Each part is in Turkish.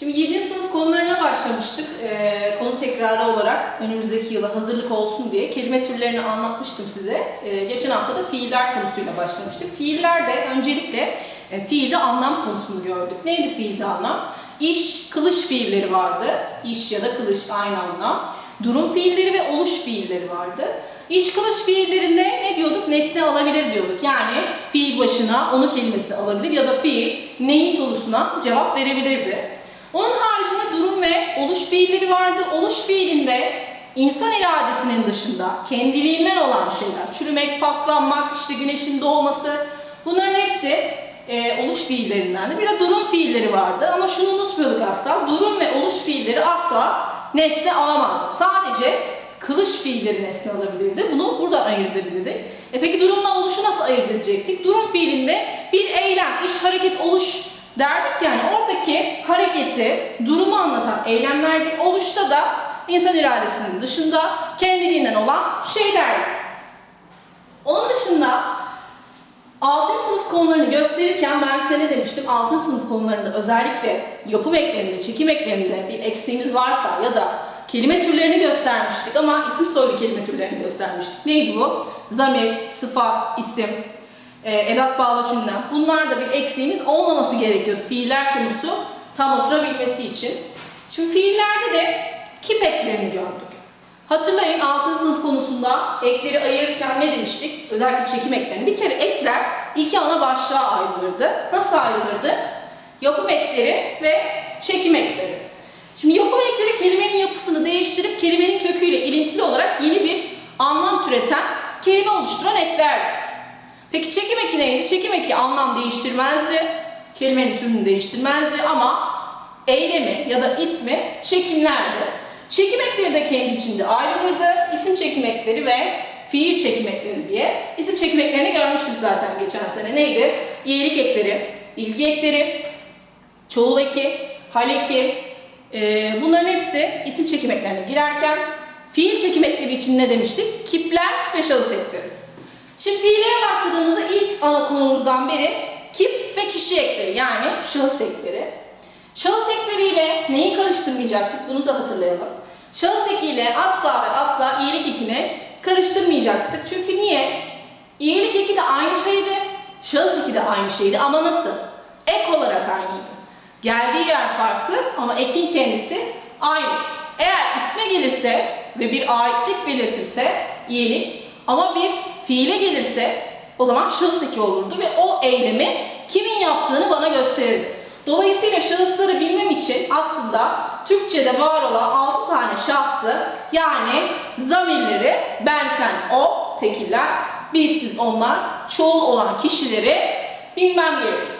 Şimdi 7. sınıf konularına başlamıştık. Ee, konu tekrarı olarak önümüzdeki yıla hazırlık olsun diye kelime türlerini anlatmıştım size. Ee, geçen hafta da fiiller konusuyla başlamıştık. Fiillerde öncelikle e, fiilde anlam konusunu gördük. Neydi fiilde anlam? İş, kılış fiilleri vardı. İş ya da kılış aynı anlam. Durum fiilleri ve oluş fiilleri vardı. İş kılış fiillerinde ne diyorduk? Nesne alabilir diyorduk. Yani fiil başına onu kelimesi alabilir ya da fiil neyi sorusuna cevap verebilirdi. Onun haricinde durum ve oluş fiilleri vardı. Oluş fiilinde insan iradesinin dışında kendiliğinden olan şeyler, çürümek, paslanmak, işte güneşin doğması bunların hepsi e, oluş fiillerindendi. Bir de durum fiilleri vardı ama şunu unutmuyorduk asla. Durum ve oluş fiilleri asla nesne alamazdı. Sadece kılış fiilleri nesne alabilirdi. Bunu buradan ayırt edebilirdik. E peki durumla oluşu nasıl ayırt edecektik? Durum fiilinde bir eylem, iş, hareket, oluş derdik yani oradaki hareketi, durumu anlatan eylemlerdi. Oluşta da insan iradesinin dışında kendiliğinden olan şeyler. Onun dışında 6. sınıf konularını gösterirken ben size ne demiştim? 6. sınıf konularında özellikle yapım eklerinde, çekim eklerinde bir eksiğimiz varsa ya da kelime türlerini göstermiştik ama isim soylu kelime türlerini göstermiştik. Neydi bu? Zamir, sıfat, isim, e, edat bağlaç ünlem. Bunlarda bir eksiğimiz olmaması gerekiyordu fiiller konusu tam oturabilmesi için. Şimdi fiillerde de kip eklerini gördük. Hatırlayın 6. sınıf konusunda ekleri ayırırken ne demiştik? Özellikle çekim eklerini. Bir kere ekler iki ana başlığa ayrılırdı. Nasıl ayrılırdı? Yapım ekleri ve çekim ekleri. Şimdi yapım ekleri kelimenin yapısını değiştirip kelimenin köküyle ilintili olarak yeni bir anlam türeten, kelime oluşturan eklerdi. Peki çekim eki neydi? Çekim eki anlam değiştirmezdi. Kelimenin türünü değiştirmezdi ama eylemi ya da ismi çekimlerdi. Çekim ekleri de kendi içinde ayrılırdı. İsim çekim ekleri ve fiil çekim ekleri diye. İsim çekim eklerini görmüştük zaten geçen sene. Neydi? İyilik ekleri, ilgi ekleri, çoğul eki, hal eki. Ee, bunların hepsi isim çekim eklerine girerken fiil çekim ekleri için ne demiştik? Kipler ve şahıs ekleri. Şimdi fiillere başladığımızda ilk ana konumuzdan biri kip ve kişi ekleri yani şahıs ekleri. Şahıs ekleriyle neyi karıştırmayacaktık bunu da hatırlayalım. Şahıs ekiyle asla ve asla iyilik ekini karıştırmayacaktık. Çünkü niye? İyilik eki de aynı şeydi, şahıs eki de aynı şeydi ama nasıl? Ek olarak aynıydı. Geldiği yer farklı ama ekin kendisi aynı. Eğer isme gelirse ve bir aitlik belirtirse iyilik ama bir fiile gelirse o zaman şahıs eki olurdu ve o eylemi kimin yaptığını bana gösterirdi. Dolayısıyla şahısları bilmem için aslında Türkçe'de var olan 6 tane şahsı yani zamirleri ben sen o tekiller biz siz onlar çoğul olan kişileri bilmem gerekir.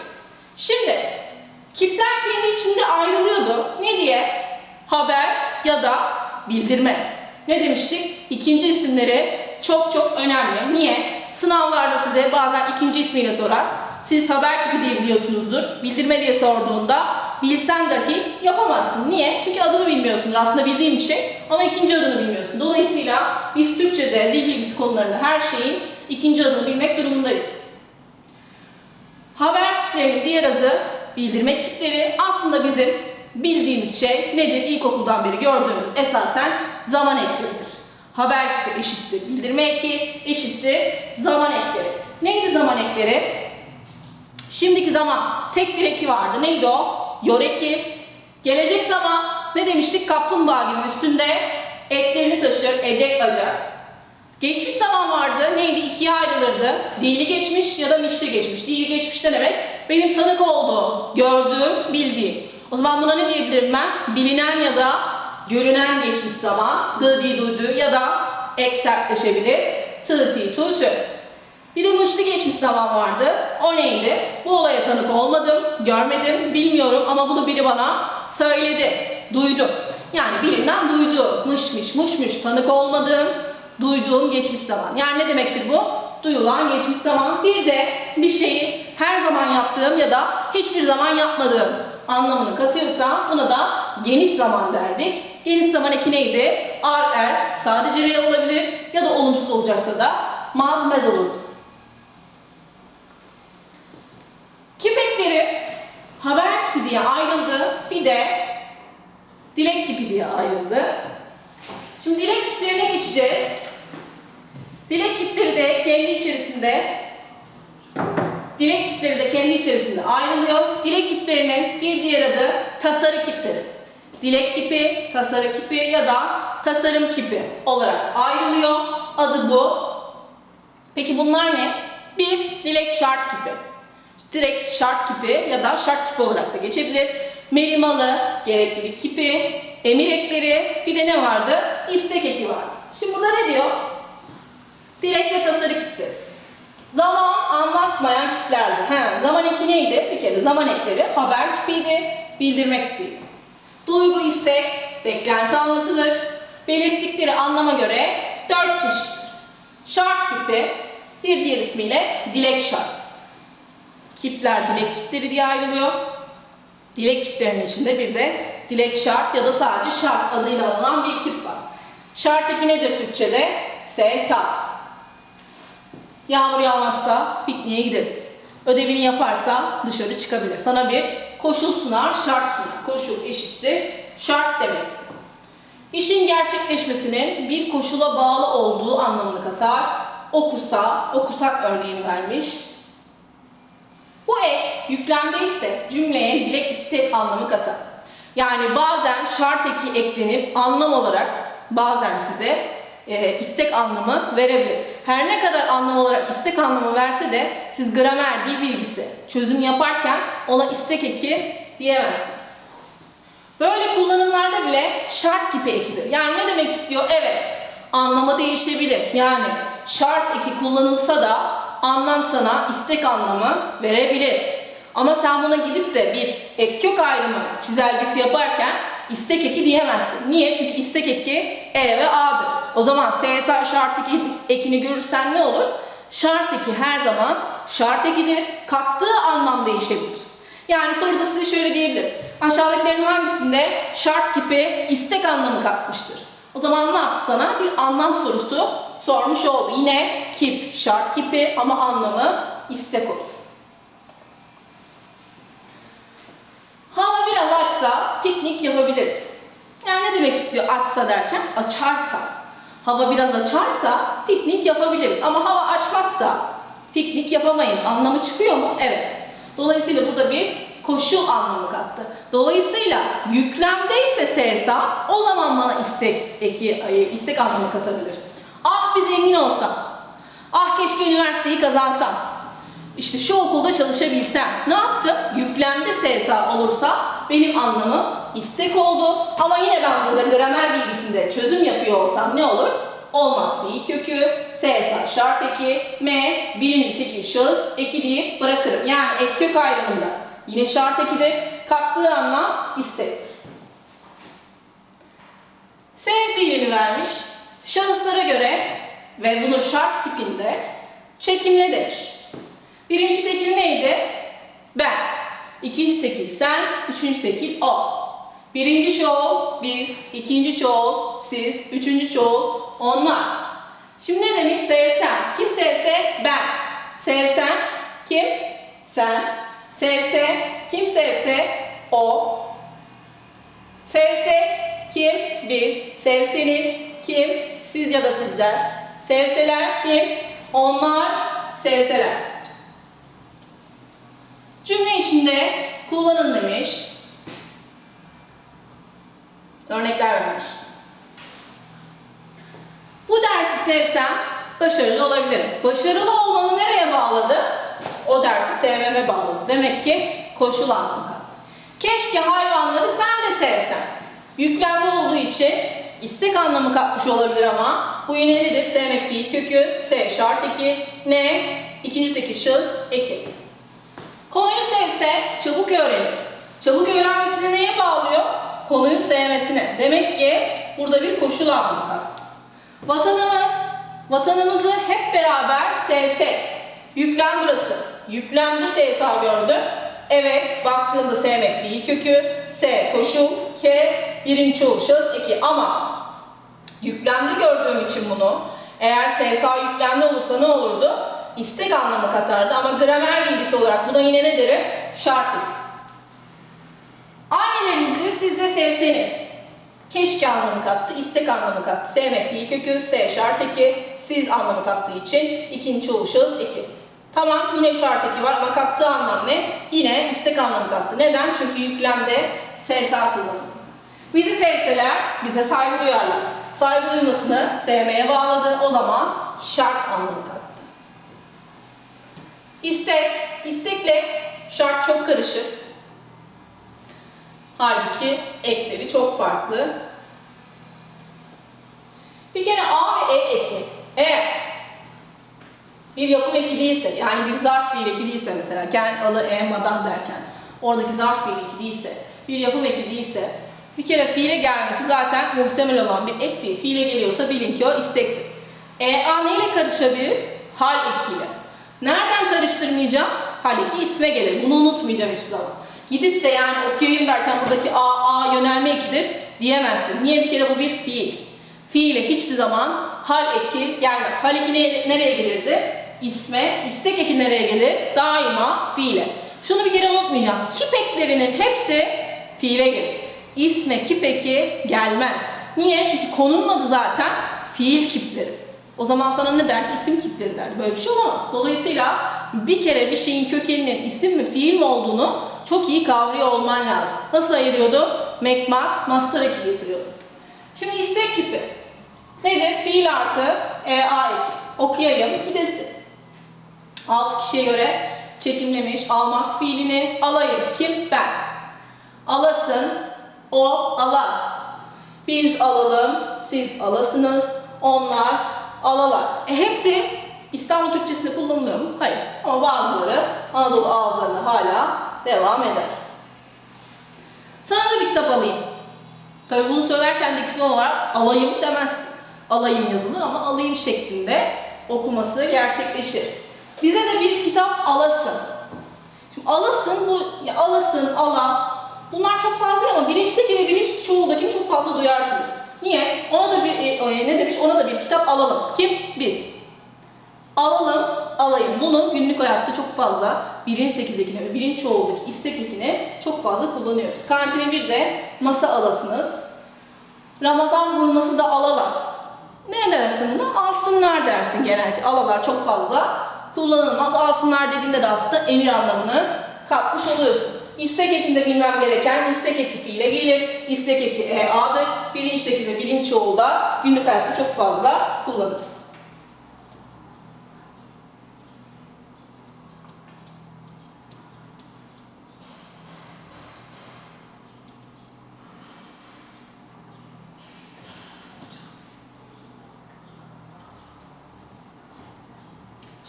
Şimdi kipler kendi içinde ayrılıyordu. Ne diye? Haber ya da bildirme. Ne demiştik? İkinci isimleri çok çok önemli. Niye? Sınavlarda size bazen ikinci ismiyle sorar. Siz haber tipi diye biliyorsunuzdur. Bildirme diye sorduğunda bilsen dahi yapamazsın. Niye? Çünkü adını bilmiyorsun. Aslında bildiğin bir şey ama ikinci adını bilmiyorsun. Dolayısıyla biz Türkçe'de dil bilgisi konularında her şeyin ikinci adını bilmek durumundayız. Haber kitlerinin diğer adı bildirme kitleri. Aslında bizim bildiğimiz şey nedir? İlkokuldan beri gördüğümüz esasen zaman ekleridir. Haber kipi eşittir bildirme eki eşittir zaman ekleri. Neydi zaman ekleri? Şimdiki zaman tek bir eki vardı. Neydi o? Yor eki. Gelecek zaman ne demiştik? Kaplumbağa gibi üstünde eklerini taşır, ecek acak. Geçmiş zaman vardı. Neydi? İkiye ayrılırdı. Dili geçmiş ya da mişli geçmiş. Dili geçmiş ne demek? Benim tanık olduğum, gördüğüm, bildiğim. O zaman buna ne diyebilirim ben? Bilinen ya da görünen geçmiş zaman. Dı, di, du, du ya da ek sertleşebilir. Tı, ti, tu, tü. Bir de mışlı geçmiş zaman vardı. O neydi? Bu olaya tanık olmadım, görmedim, bilmiyorum ama bunu biri bana söyledi, duydum. Yani birinden duydu. Mışmış, muşmuş, tanık olmadığım, duyduğum geçmiş zaman. Yani ne demektir bu? Duyulan geçmiş zaman. Bir de bir şeyi her zaman yaptığım ya da hiçbir zaman yapmadığım anlamını katıyorsa buna da geniş zaman derdik. Geniş zaman eki neydi? Ar, er, sadece re olabilir ya da olumsuz olacaksa da maz, mez olurdu. Kipekleri haber tipi diye ayrıldı. Bir de dilek kipi diye ayrıldı. Şimdi dilek kiplerine geçeceğiz. Dilek kipleri de kendi içerisinde Dilek kipleri de kendi içerisinde ayrılıyor. Dilek kiplerinin bir diğer adı tasarı kipleri. Dilek kipi, tasarı kipi ya da tasarım kipi olarak ayrılıyor. Adı bu. Peki bunlar ne? Bir, dilek şart kipi. Direkt şart kipi ya da şart kipi olarak da geçebilir. Merimalı, gereklilik kipi, emir ekleri, bir de ne vardı? İstek eki vardı. Şimdi burada ne diyor? Dilek ve tasarı kipleri. Zaman anlatmayan kiplerdi. He, zaman eki neydi? Bir kere zaman ekleri haber kipiydi, bildirme kipiydi. Duygu, istek, beklenti anlatılır. Belirttikleri anlama göre dört çeşittir. Şart kipi, bir diğer ismiyle dilek şart. Kipler dilek kipleri diye ayrılıyor. Dilek kiplerinin içinde bir de dilek şart ya da sadece şart adıyla anılan bir kip var. Şart eki nedir Türkçe'de? SSA. Yağmur yağmazsa pikniğe gideriz. Ödevini yaparsa dışarı çıkabilir. Sana bir koşul sunar, şart sunar. Koşul eşittir, şart demektir. İşin gerçekleşmesinin bir koşula bağlı olduğu anlamını katar. Okusa, okusak örneğini vermiş. Bu ek yüklemde cümleye dilek istek anlamı katar. Yani bazen şart eki eklenip anlam olarak bazen size e, istek anlamı verebilir. Her ne kadar anlam olarak istek anlamı verse de siz gramer dil bilgisi çözüm yaparken ona istek eki diyemezsiniz. Böyle kullanımlarda bile şart kipi ekidir. Yani ne demek istiyor? Evet, anlamı değişebilir. Yani şart eki kullanılsa da anlam sana istek anlamı verebilir. Ama sen buna gidip de bir ek kök ayrımı çizelgesi yaparken istek eki diyemezsin. Niye? Çünkü istek eki E ve A'dır. O zaman SSA şart eki, ekini görürsen ne olur? Şart eki her zaman şart ekidir. Kattığı anlam değişebilir. Yani soruda size şöyle diyebilirim. Aşağıdakilerin hangisinde şart kipi istek anlamı katmıştır? O zaman ne yaptı sana? Bir anlam sorusu sormuş oldu. Yine kip şart kipi ama anlamı istek olur. Hava biraz açsa piknik yapabiliriz. Yani ne demek istiyor açsa derken? Açarsa. Hava biraz açarsa piknik yapabiliriz. Ama hava açmazsa piknik yapamayız. Anlamı çıkıyor mu? Evet. Dolayısıyla burada bir koşul anlamı kattı. Dolayısıyla yüklemdeyse SSA o zaman bana istek eki, istek anlamı katabilir. Ah bir zengin olsam. Ah keşke üniversiteyi kazansam. İşte şu okulda çalışabilsem. Ne yaptım? Yüklemde SSA olursa benim anlamım istek oldu. Ama yine ben burada gramer bilgisinde çözüm yapıyor olsam ne olur? Olmak fiil kökü, SSA şart eki, M birinci tekil şahıs eki deyip bırakırım. Yani ek kök ayrımında yine şart ekidir. Kattığı anlam istektir. S fiilini vermiş. Şahıslara göre ve bunu şart tipinde çekimle demiş. Birinci tekil neydi? Ben. İkinci tekil sen, üçüncü tekil o. Birinci çoğul biz, ikinci çoğul siz, üçüncü çoğul onlar. Şimdi ne demiş? Sevsem. Kim sevse ben. Sevsem kim? Sen. Sevse kim sevse o. Sevsek kim? Biz. Sevseniz kim? Siz ya da sizler. Sevseler kim? Onlar. Sevseler. Cümle içinde kullanın demiş. Örnekler vermiş. Bu dersi sevsem başarılı olabilirim. Başarılı olmamı nereye bağladı? O dersi sevmeme bağladı. Demek ki koşul anlamı. Keşke hayvanları sen de sevsen. Yüklemde olduğu için istek anlamı katmış olabilir ama bu yine nedir? Sevmek fiil kökü, sev şart eki, ne? İkinci teki şahıs eki. Konuyu sevse çabuk öğrenir. Çabuk öğrenmesini neye bağlıyor? Konuyu sevmesine. Demek ki burada bir koşul anlamı kattı. Vatanımız, vatanımızı hep beraber sevsek. Yüklem burası. Yüklemde SSA gördüm. Evet, baktığında sevmek fiil kökü, S koşul, K birinci çoğul şahıs eki ama yüklemde gördüğüm için bunu eğer SSA yüklemde olursa ne olurdu? İstek anlamı katardı ama gramer bilgisi olarak buna yine ne derim? Şart eki. Annelerinizi siz de sevseniz Keşke anlamı kattı, istek anlamı kattı. Sevmek fiil kökü, S şart eki, siz anlamı kattığı için ikinci çoğul şahıs eki. Tamam yine şart eki var ama kattığı anlam ne? Yine istek anlamı kattı. Neden? Çünkü yüklemde SSA kullanıldı. Bizi sevseler bize saygı duyarlar. Saygı duymasını sevmeye bağladı. O zaman şart anlamı kattı. İstek, istekle şart çok karışık. Halbuki ekleri çok farklı. Bir kere A ve E eki eğer bir yapım eki değilse yani bir zarf fiil eki değilse mesela gel, alı, e, madan derken oradaki zarf fiil eki değilse bir yapım eki değilse bir kere fiile gelmesi zaten muhtemel olan bir ek değil. Fiile geliyorsa bilin ki o istektir. E, A neyle karışabilir? Hal ekiyle. Nereden karıştırmayacağım? Hal eki isme gelir. Bunu unutmayacağım hiçbir zaman. Gidip de yani okuyayım derken buradaki A, A yönelme ekidir diyemezsin. Niye? Bir kere bu bir fiil. Fiile hiçbir zaman hal eki gelmez. Hal eki ne- nereye gelirdi? İsme. istek eki nereye gelir? Daima fiile. Şunu bir kere unutmayacağım. Kip eklerinin hepsi fiile gelir. İsme kip eki gelmez. Niye? Çünkü konunun adı zaten fiil kipleri. O zaman sana ne derdi? İsim kipleri derdi. Böyle bir şey olamaz. Dolayısıyla bir kere bir şeyin kökeninin isim mi fiil mi olduğunu çok iyi kavruyor olman lazım. Nasıl ayırıyordu? Mekmak, master eki getiriyordu. Şimdi istek kipi. Nedir? Fiil artı e, a eki. Okuyayım, gidesin. Alt kişiye göre çekimlemiş, almak fiilini alayım. Kim? Ben. Alasın, o, ala. Biz alalım, siz alasınız, onlar alalar. E hepsi İstanbul Türkçesinde kullanılıyor mu? Hayır. Ama bazıları Anadolu ağızlarında hala devam eder. Sana da bir kitap alayım. Tabii bunu söylerken diksiyon olarak alayım demez. Alayım yazılır ama alayım şeklinde okuması gerçekleşir. Bize de bir kitap alasın. Şimdi alasın bu ya alasın, ala bunlar çok fazla ama bilinçteki ve bilinç çoğuldakini çok fazla duyarsınız. Niye? Ona da bir e, e, ne demiş? Ona da bir kitap alalım. Kim? Biz. Alalım, alayım. Bunu günlük hayatta çok fazla bilinç tekildekine ve bilinç çoğuldaki istek ekini çok fazla kullanıyoruz. Kantine bir de masa alasınız. Ramazan hurması da alalar. Ne dersin buna? Alsınlar dersin genellikle. Alalar çok fazla kullanılmaz. Alsınlar dediğinde de aslında emir anlamını kapmış oluyorsun. İstek ekinde bilmem gereken istek eki fiile gelir. İstek eki e, a'dır. Bilinçteki ve bilinç da günlük hayatta çok fazla kullanırız.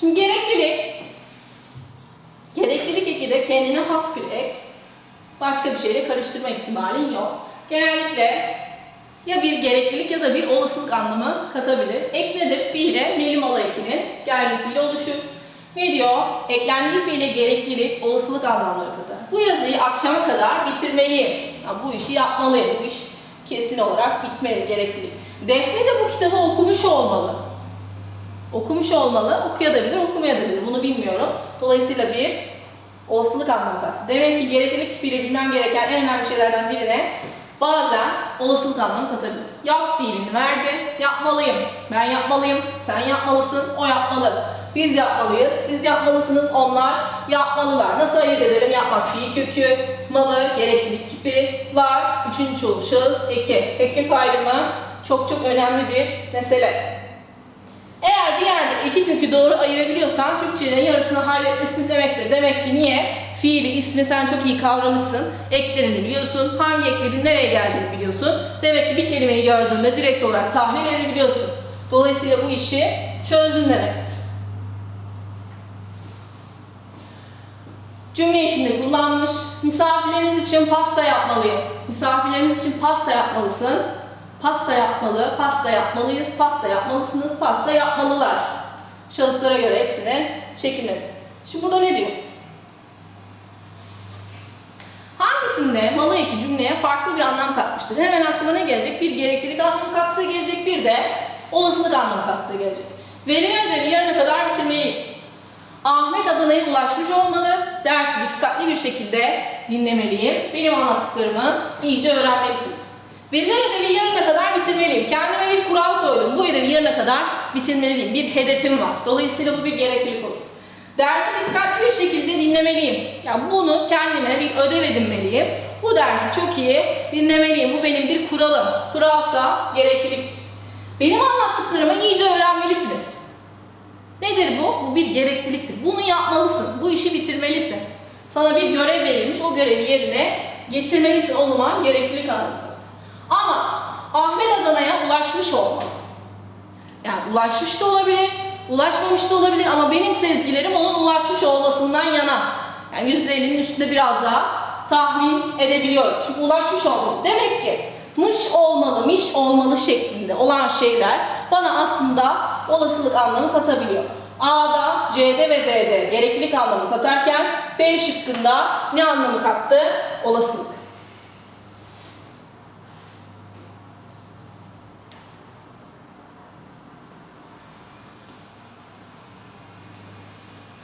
Şimdi gereklilik, gereklilik eki de kendine has bir ek. Başka bir şeyle karıştırma ihtimalin yok. Genellikle ya bir gereklilik ya da bir olasılık anlamı katabilir. Ek nedir? Fiile melimalı ekinin gelmesiyle oluşur. Ne diyor? Eklendiği fiile gereklilik, olasılık anlamları katar. Bu yazıyı akşama kadar bitirmeliyim. Ya bu işi yapmalıyım. Bu iş kesin olarak bitmeli, gereklilik. Defne de bu kitabı okumuş olmalı. Okumuş olmalı, okuyabilir, okumayabilir. Bunu bilmiyorum. Dolayısıyla bir olasılık anlamı kattı. Demek ki gereklilik tipiyle bilmem gereken en önemli şeylerden birine bazen olasılık anlamı katabilir. Yap fiilini verdi, yapmalıyım. Ben yapmalıyım, sen yapmalısın, o yapmalı. Biz yapmalıyız, siz yapmalısınız, onlar yapmalılar. Nasıl ayırt edelim? Yapmak fiil kökü, malı, gereklilik kipi, var, üçüncü çoğul, şahıs, eki. Eki ayrımı çok çok önemli bir mesele. Eğer bir yerde iki kökü doğru ayırabiliyorsan Türkçenin yarısını halletmesin demektir. Demek ki niye? Fiili, ismi sen çok iyi kavramışsın. Eklerini biliyorsun. Hangi eklerin nereye geldiğini biliyorsun. Demek ki bir kelimeyi gördüğünde direkt olarak tahmin edebiliyorsun. Dolayısıyla bu işi çözdün demektir. Cümle içinde kullanmış. Misafirlerimiz için pasta yapmalıyım. Misafirlerimiz için pasta yapmalısın. Pasta yapmalı, pasta yapmalıyız, pasta yapmalısınız, pasta yapmalılar. Şahıslara göre hepsine çekimledim. Şimdi burada ne diyor? Hangisinde malı eki cümleye farklı bir anlam katmıştır? Hemen aklına ne gelecek? Bir gereklilik anlamı kattığı gelecek, bir de olasılık anlamı kattığı gelecek. Verilen ödevi yarına kadar bitirmeyi. Ahmet Adana'ya ulaşmış olmalı. Dersi dikkatli bir şekilde dinlemeliyim. Benim anlattıklarımı iyice öğrenmelisiniz. Verilen ödevi yarına kadar bitirmeliyim. Kendime bir kural koydum. Bu ödevi yarına kadar bitirmeliyim. Bir hedefim var. Dolayısıyla bu bir gereklilik olur. Dersi dikkatli bir şekilde dinlemeliyim. Yani bunu kendime bir ödev edinmeliyim. Bu dersi çok iyi dinlemeliyim. Bu benim bir kuralım. Kuralsa gerekliliktir. Benim anlattıklarımı iyice öğrenmelisiniz. Nedir bu? Bu bir gerekliliktir. Bunu yapmalısın. Bu işi bitirmelisin. Sana bir görev verilmiş. O görevi yerine getirmelisin. O zaman gereklilik anlamında. Ama Ahmet Adana'ya ulaşmış olmalı. Yani ulaşmış da olabilir, ulaşmamış da olabilir ama benim sezgilerim onun ulaşmış olmasından yana. Yani %50'nin üstünde biraz daha tahmin edebiliyorum. Şimdi ulaşmış olmalı. Demek ki mış olmalı, miş olmalı şeklinde olan şeyler bana aslında olasılık anlamı katabiliyor. A'da, C'de ve D'de gereklilik anlamı katarken B şıkkında ne anlamı kattı? Olasılık.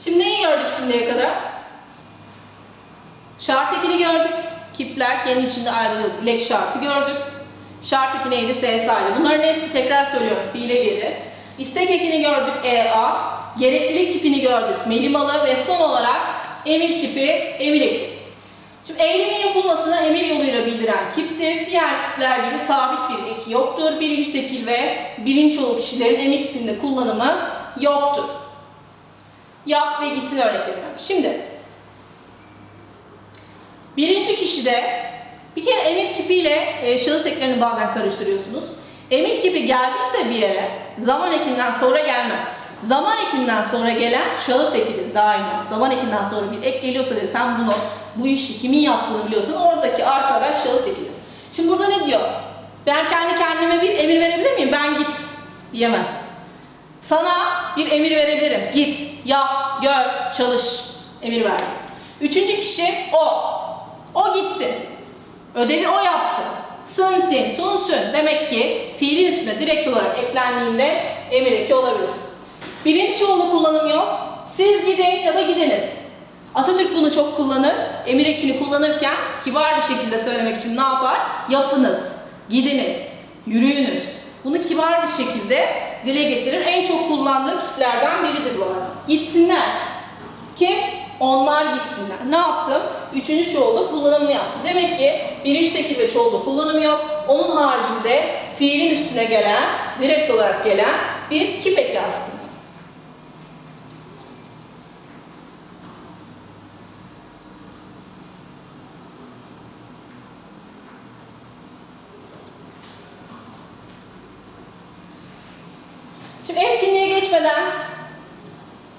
Şimdi neyi gördük şimdiye kadar? Şart ekini gördük. Kipler kendi içinde ayrılıyor. Dilek şartı gördük. Şart eki neydi? SSA'ydı. Bunların hepsi tekrar söylüyorum. Fiile gelir. İstek ekini gördük. EA. Gereklilik kipini gördük. Melimalı ve son olarak emir kipi, emir eki. Şimdi eylemin yapılmasını emir yoluyla bildiren kiptir. Diğer kipler gibi sabit bir eki yoktur. Bilinç tekil ve bilinç yolu kişilerin emir kipinde kullanımı yoktur. Yap ve gitsin örneklerim. Şimdi birinci kişide bir kere emir kipiyle e, şahıs eklerini bazen karıştırıyorsunuz. Emir kipi geldiyse bir yere zaman ekinden sonra gelmez. Zaman ekinden sonra gelen şahıs ekidir daima. Zaman ekinden sonra bir ek geliyorsa de sen bunu bu işi kimin yaptığını biliyorsan oradaki arkadaş şahıs ekidir. Şimdi burada ne diyor? Ben kendi kendime bir emir verebilir miyim? Ben git diyemez. Sana bir emir verebilirim. Git, yap, gör, çalış. Emir ver. Üçüncü kişi o. O gitsin. Ödevi o yapsın. Sınsin, sunsun. Demek ki fiilin üstüne direkt olarak eklendiğinde emir eki olabilir. Bilinç çoğulu kullanım yok. Siz gidin ya da gidiniz. Atatürk bunu çok kullanır. Emir ekini kullanırken kibar bir şekilde söylemek için ne yapar? Yapınız, gidiniz, yürüyünüz. Bunu kibar bir şekilde dile getirir. En çok kullandığı kiplerden biridir bu arada. Gitsinler. Kim? Onlar gitsinler. Ne yaptım? Üçüncü çoğulda kullanımını yaptım. Demek ki birinci tekil ve çoğulda kullanımı yok. Onun haricinde fiilin üstüne gelen, direkt olarak gelen bir kip eki. Şimdi etkinliğe geçmeden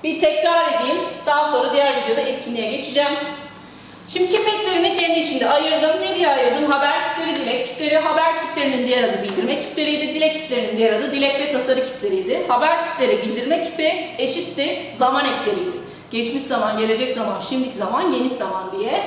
bir tekrar edeyim. Daha sonra diğer videoda etkinliğe geçeceğim. Şimdi kip eklerini kendi içinde ayırdım. Ne diye ayırdım? Haber kipleri, dilek kipleri. Haber kiplerinin diğer adı bildirme kipleriydi. Dilek kiplerinin diğer adı dilek ve tasarı kipleriydi. Haber kipleri bildirme kipi eşitti zaman ekleriydi. Geçmiş zaman, gelecek zaman, şimdiki zaman, geniş zaman diye.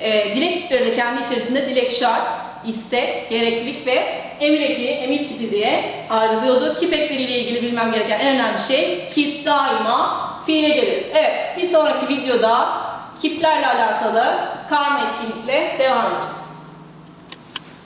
Ee, dilek kipleri de kendi içerisinde dilek şart, istek, gereklilik ve emir eki, emir kipi diye ayrılıyordu. Kip ekleriyle ilgili bilmem gereken en önemli şey kip daima fiile gelir. Evet, bir sonraki videoda kiplerle alakalı karma etkinlikle devam edeceğiz.